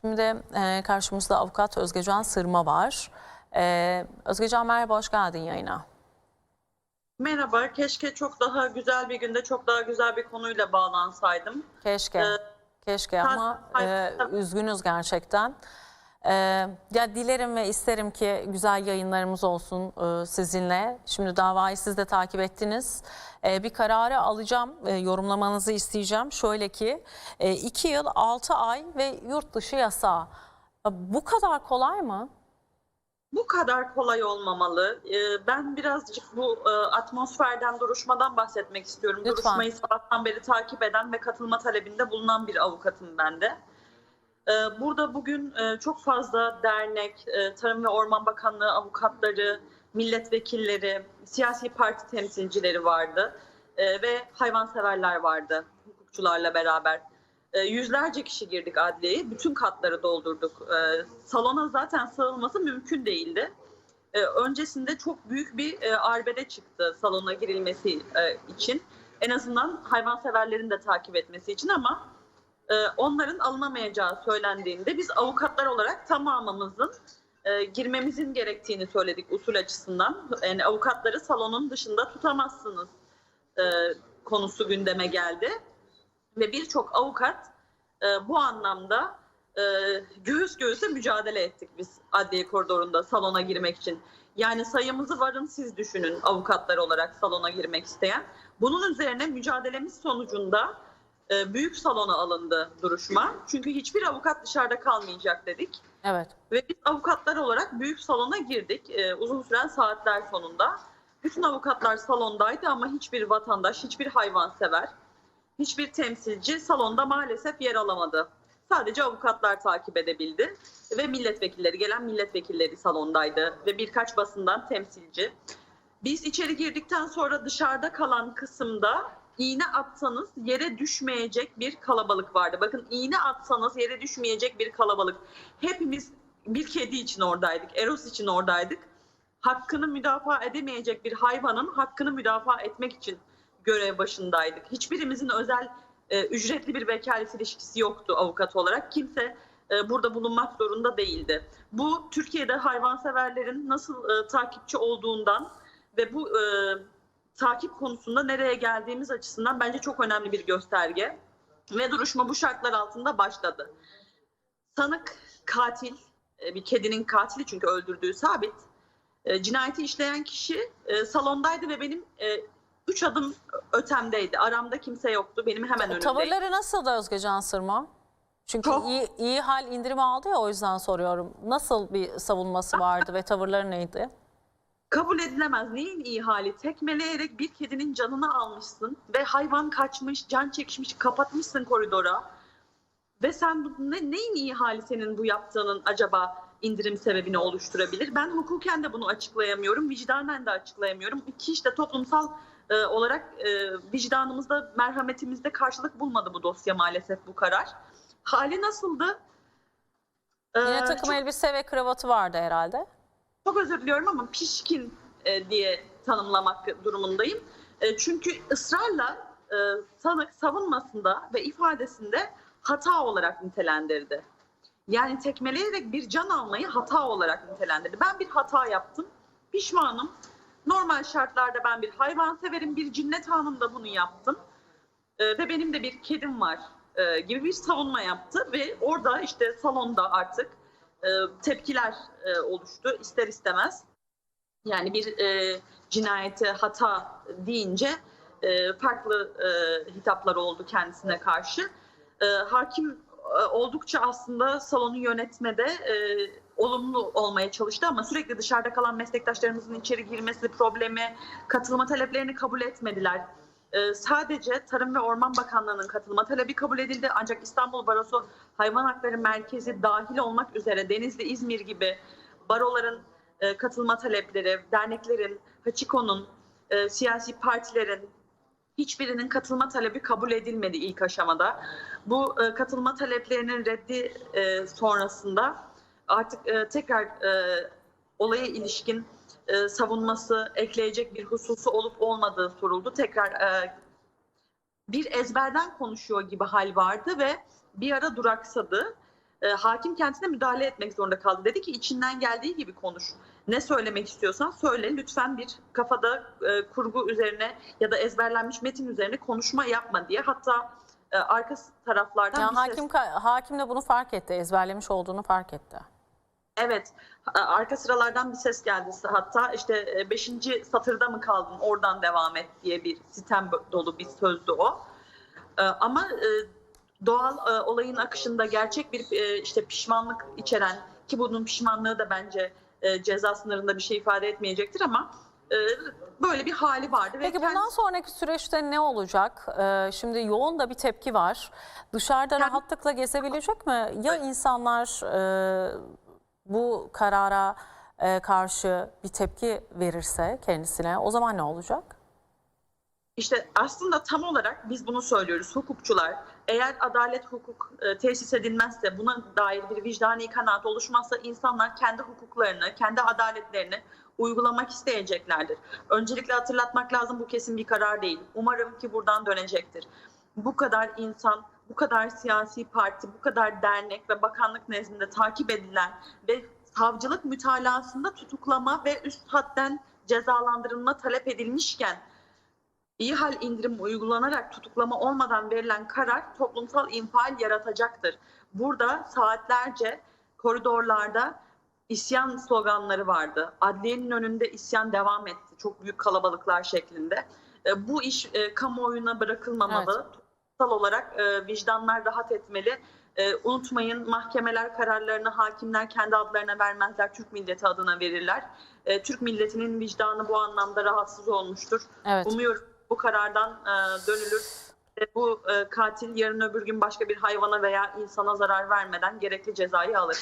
Şimdi e, karşımızda avukat Özgecan Sırma var. E, Özgecan merhaba, hoş geldin yayına. Merhaba, keşke çok daha güzel bir günde çok daha güzel bir konuyla bağlansaydım. Keşke, Ee, keşke ama e, üzgünüz gerçekten. E, ya dilerim ve isterim ki güzel yayınlarımız olsun e, sizinle. Şimdi davayı siz de takip ettiniz. E, bir kararı alacağım, e, yorumlamanızı isteyeceğim. Şöyle ki 2 yıl 6 ay ve yurt dışı yasağı. Ya Bu kadar kolay mı? Bu kadar kolay olmamalı. Ee, Ben birazcık bu e, atmosferden, duruşmadan bahsetmek istiyorum. Lütfen. Duruşmayı sabahtan beri takip eden ve katılma talebinde bulunan bir avukatım ben de. Ee, Burada bugün e, çok fazla dernek, e, Tarım ve Orman Bakanlığı avukatları, milletvekilleri, siyasi parti temsilcileri vardı Ee, ve hayvanseverler vardı hukukçularla beraber. E, Yüzlerce kişi girdik adliyeye, bütün katları doldurduk. E, Salona zaten sığılması mümkün değildi. E, Öncesinde çok büyük bir e, arbede çıktı salona girilmesi e, için. En azından hayvanseverlerin de takip etmesi için ama e, onların alınamayacağı söylendiğinde biz avukatlar olarak tamamımızın e, girmemizin gerektiğini söyledik usul açısından. Yani avukatları salonun dışında tutamazsınız e, konusu gündeme geldi ve birçok avukat bu anlamda göğüs göğüse mücadele ettik biz adliye koridorunda salona girmek için. Yani sayımızı varın siz düşünün avukatlar olarak salona girmek isteyen. Bunun üzerine mücadelemiz sonucunda büyük salona alındı duruşma. Çünkü hiçbir avukat dışarıda kalmayacak dedik. Evet. Ve biz avukatlar olarak büyük salona girdik e, uzun süren saatler sonunda. Bütün avukatlar salondaydı ama hiçbir vatandaş, hiçbir hayvansever, hiçbir temsilci salonda maalesef yer alamadı. Sadece avukatlar takip edebildi ve milletvekilleri, gelen milletvekilleri salondaydı ve birkaç basından temsilci. Biz içeri girdikten sonra dışarıda kalan kısımda iğne atsanız yere düşmeyecek bir kalabalık vardı. Bakın iğne atsanız yere düşmeyecek bir kalabalık. Hepimiz bir kedi için oradaydık, Eros için oradaydık. Hakkını müdafaa edemeyecek bir hayvanın hakkını müdafaa etmek için görev başındaydık. Hiçbirimizin özel e, ücretli bir vekalet ilişkisi yoktu avukat olarak. Kimse e, burada bulunmak zorunda değildi. Bu Türkiye'de hayvanseverlerin nasıl e, takipçi olduğundan ve bu e, takip konusunda nereye geldiğimiz açısından bence çok önemli bir gösterge. Ve duruşma bu şartlar altında başladı. Sanık katil, e, bir kedinin katili çünkü öldürdüğü sabit. E, cinayeti işleyen kişi e, salondaydı ve benim üç adım ötemdeydi. Aramda kimse yoktu. Benim hemen önümdeydi. Tavırları nasıldı Özgecan Sırma? Çünkü Çok- iyi, iyi hal indirimi aldı ya o yüzden soruyorum. Nasıl bir savunması vardı ve tavırları neydi? Kabul edilemez. Neyin iyi hali? Tekmeleyerek bir kedinin canını almışsın ve hayvan kaçmış, can çekişmiş, kapatmışsın koridora. Ve sen bu, ne, neyin iyi hali senin bu yaptığının acaba indirim sebebini oluşturabilir? Ben hukuken de bunu açıklayamıyorum, vicdanen de açıklayamıyorum. Ki işte toplumsal e, olarak e, vicdanımızda, merhametimizde karşılık bulmadı bu dosya maalesef bu karar. Hali nasıldı? E, Yine takım çok- elbise ve kravatı vardı herhalde. Çok özür diliyorum ama pişkin e, diye tanımlamak durumundayım. E, çünkü ısrarla e, sanık savunmasında ve ifadesinde hata olarak nitelendirdi. Yani tekmeleyerek bir can almayı hata olarak nitelendirdi. Ben bir hata yaptım, pişmanım. Normal şartlarda ben bir hayvan severim, bir cinnet anında bunu yaptım. E, ve benim de bir kedim var e, gibi bir savunma yaptı. Ve orada işte salonda artık e, tepkiler e, oluştu ister istemez. Yani bir e, cinayete hata deyince e, farklı e, hitaplar oldu kendisine karşı. E, hakim e, oldukça aslında salonu yönetmede e, olumlu olmaya çalıştı ama sürekli dışarıda kalan meslektaşlarımızın içeri girmesi problemi, katılma taleplerini kabul etmediler. E, sadece Tarım ve Orman Bakanlığı'nın katılma talebi kabul edildi ancak İstanbul Barosu Hayvan Hakları Merkezi dahil olmak üzere Denizli, İzmir gibi baroların e, katılma talepleri, derneklerin, Haçiko'nun, e, siyasi partilerin hiçbirinin katılma talebi kabul edilmedi ilk aşamada. Bu e, katılma taleplerinin reddi sonrasında artık tekrar olaya ilişkin e, savunması, ekleyecek bir hususu olup olmadığı soruldu. Tekrar e, bir ezberden konuşuyor gibi hal vardı ve bir ara duraksadı. e, hakim kendisine müdahale etmek zorunda kaldı. Dedi ki içinden geldiği gibi konuş. Ne söylemek istiyorsan söyle. Lütfen bir kafada e, kurgu üzerine ya da ezberlenmiş metin üzerine konuşma yapma diye. Hatta e, arka taraflardan Yani bir ses- hakim ka- hakim de bunu fark etti, ezberlemiş olduğunu fark etti. Evet, arka sıralardan bir ses geldi. Hatta işte 5. satırda mı kaldın, oradan devam et diye bir sitem dolu bir sözdü o. E, Ama e, doğal e, olayın akışında gerçek bir e, işte pişmanlık içeren ki bunun pişmanlığı da bence e, ceza sınırında bir şey ifade etmeyecektir ama e, böyle bir hali vardı. ve Peki bundan kendisi- sonraki süreçte ne olacak? Ee, şimdi yoğun da bir tepki var. Dışarıda Yani- rahatlıkla gezebilecek mi? Ya insanlar e, bu karara e, karşı bir tepki verirse kendisine o zaman ne olacak? İşte aslında tam olarak biz bunu söylüyoruz hukukçular. Eğer adalet hukuk e, tesis edilmezse, buna dair bir vicdani kanaat oluşmazsa insanlar kendi hukuklarını, kendi adaletlerini uygulamak isteyeceklerdir. Öncelikle hatırlatmak lazım bu kesin bir karar değil. Umarım ki buradan dönecektir. Bu kadar insan, bu kadar siyasi parti, bu kadar dernek ve bakanlık nezdinde takip edilen ve savcılık mütalasında tutuklama ve üst hadden cezalandırılma talep edilmişken İyi hal indirimi uygulanarak tutuklama olmadan verilen karar toplumsal infial yaratacaktır. Burada saatlerce koridorlarda isyan sloganları vardı. Adliyenin önünde isyan devam etti. Çok büyük kalabalıklar şeklinde. E, Bu iş e, kamuoyuna bırakılmamalı. Toplumsal olarak e, vicdanlar rahat etmeli. E, unutmayın mahkemeler kararlarını hakimler kendi adlarına vermezler. Türk milleti adına verirler. E, Türk milletinin vicdanı bu anlamda rahatsız olmuştur. Evet. Umuyorum bu karardan e, dönülür. ve Bu e, katil yarın öbür gün başka bir hayvana veya insana zarar vermeden gerekli cezayı alır.